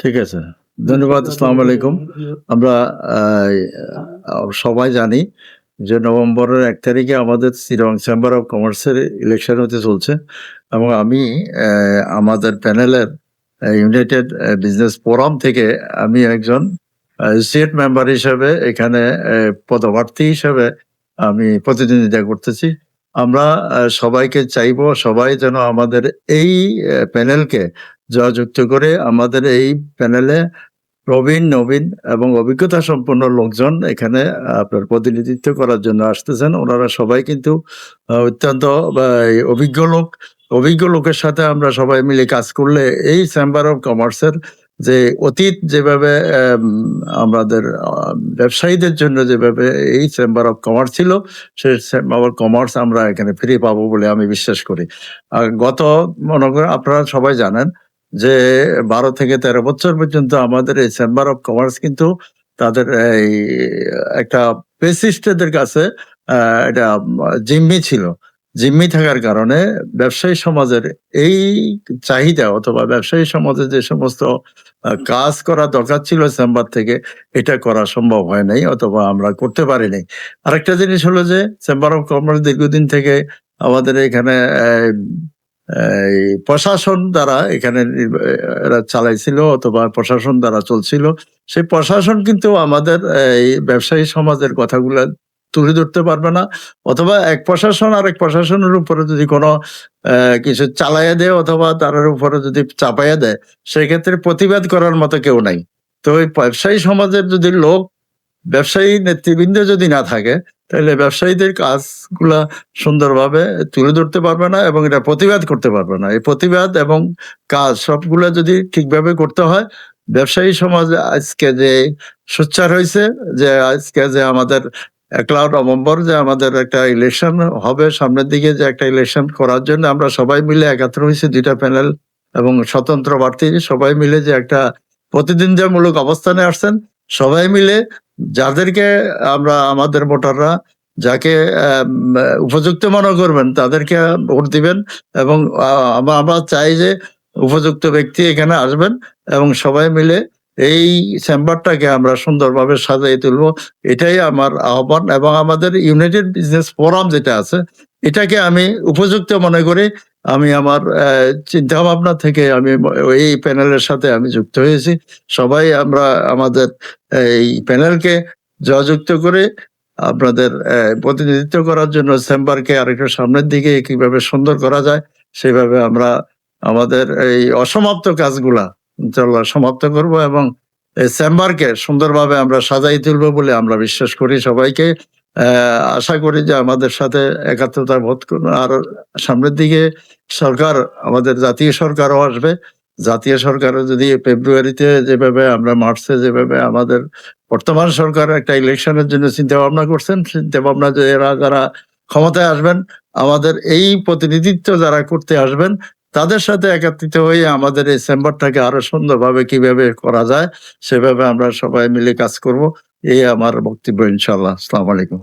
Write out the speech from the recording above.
ঠিক আছে। ধন্যবাদ, আসসালাম আলাইকুম। আমরা সবাই জানি যে নভেম্বরের এক তারিখে আমাদের শ্রীরং চেম্বার অফ কমার্সের ইলেকশন হতে চলছে এবং আমি আমাদের প্যানেলের ইউনাইটেড বিজনেস ফোরাম থেকে আমি একজন স্টেট মেম্বার হিসেবে এখানে পদপ্রার্থী হিসেবে আমি প্রতিদ্বন্দ্বিতা করতেছি। আমরা সবাইকে চাইব সবাই যেন আমাদের এই প্যানেলকে যুক্ত করে আমাদের এই প্যানেলে প্রবীণ নবীন এবং অভিজ্ঞতা সম্পন্ন লোকজন এখানে আপনার প্রতিনিধিত্ব করার জন্য আসতেছেন। ওনারা সবাই কিন্তু অত্যন্ত অভিজ্ঞ লোক। অভিজ্ঞ লোকের সাথে আমরা সবাই মিলে কাজ করলে এই চেম্বার অফ কমার্সের যে অতীত যেভাবে আম, আমাদের ব্যবসায়ীদের জন্য যেভাবে এই চেম্বার অফ কমার্স ছিল সেই চেম্বার অফ কমার্স আমরা এখানে ফিরে পাবো বলে আমি বিশ্বাস করি। আর গত মনে করেন আপনারা সবাই জানেন যে বারো থেকে তেরো বছর পর্যন্ত আমাদের এই চেম্বার অফ কমার্স কিন্তু তাদের এই একটা পেসিস্টদের কাছে এটা জিম্মি ছিল। জিম্মি থাকার কারণে ব্যবসায়ী সমাজের এই চাহিদা অথবা ব্যবসায়ী সমাজে যে সমস্ত কাজ করা দরকার ছিল চেম্বার থেকে, এটা করা সম্ভব হয় নাই অথবা আমরা করতে পারিনি আরেকটা জিনিস হলো যে চেম্বার অফ কমার্স দীর্ঘদিন থেকে আমাদের এখানে প্রশাসন দ্বারা এখানে চালাইছিল অথবা প্রশাসন দ্বারা চলছিল। সেই প্রশাসন কিন্তু আমাদের এই ব্যবসায়ী সমাজের কথাগুলো তুলে ধরতে পারবে না। অথবা এক প্রশাসন আর এক প্রশাসনের উপরে যদি কোনো কিছু চালাইয়া দেয় অথবা তার উপরে যদি চাপাইয়া দেয়, সেক্ষেত্রে প্রতিবাদ করার মতো কেউ নাই। তো ওই ব্যবসায়ী সমাজের যদি লোক, ব্যবসায়ী নেতৃবৃন্দ যদি না থাকে তাহলে ব্যবসায়ীদের কাজগুলা সুন্দরভাবে তুলে ধরতে পারবে না এবং এটা প্রতিবাদ করতে পারবে না। এই প্রতিবাদ এবং কাজ সবগুলা যদি ঠিকভাবে করতে হয়, ব্যবসায়ী সমাজ আজকে যে সোচ্চার হয়েছে, যে আজকে যে আমাদের একলা নভেম্বর যে আমাদের একটা ইলেকশন হবে, সামনের দিকে যে একটা ইলেকশন করার জন্য আমরা সবাই মিলে একাত্র হয়েছি, দুইটা প্যানেল এবং স্বতন্ত্র প্রার্থী সবাই মিলে যে একটা প্রতিদ্বন্দ্বিতামূলক অবস্থানে আসছেন, সবাই মিলে যাদেরকে আমরা আমাদের ভোটাররা যাকে উপযুক্ত মনে করবেন, তাদেরকে ভোট দিবেন এবং আমরা চাই যে উপযুক্ত ব্যক্তি এখানে আসবেন এবং সবাই মিলে এই চেম্বারটাকে আমরা সুন্দরভাবে সাজাই তুলবো। এটাই আমার আহ্বান এবং আমাদের ইউনাইটেড বিজনেস ফোরাম যেটা আছে, এটাকে আমি উপযুক্ত মনে করি আমি আমার চিন্তা ভাবনা থেকে আমি এই প্যানেলের সাথে আমি যুক্ত হয়েছি। সবাই আমরা আমাদের, এই প্যানেলকে যুক্ত করে আপনাদের প্রতিনিধিত্ব করার জন্য চেম্বারকে আরেকটু সামনের দিকে কীভাবে সুন্দর করা যায়, সেভাবে আমরা আমাদের এই অসমাপ্ত কাজগুলা ইনশাল্লাহ সমাপ্ত করব এবং এই চেম্বারকে সুন্দরভাবে আমরা সাজাই তুলবো বলে আমরা বিশ্বাস করি সবাইকে। আশা করি যে আমাদের সাথে একাত্মতা বোধ করুন। আর সামনের দিকে সরকার, আমাদের জাতীয় সরকারও আসবে। জাতীয় সরকারও যদি ফেব্রুয়ারিতে যেভাবে আমরা মার্চে যেভাবে আমাদের বর্তমান সরকার একটা ইলেকশনের জন্য চিন্তা ভাবনা করছেন চিন্তা ভাবনা যে এরা যারা ক্ষমতায় আসবেন, আমাদের এই প্রতিনিধিত্ব যারা করতে আসবেন, তাদের সাথে একত্রিত হয়ে আমাদের এই চেম্বারটাকে আরও সুন্দরভাবে কীভাবে করা যায়, সেভাবে আমরা সবাই মিলে কাজ করব। এই আমার বক্তব্য ইনশাল্লাহ আসসালামু আলাইকুম।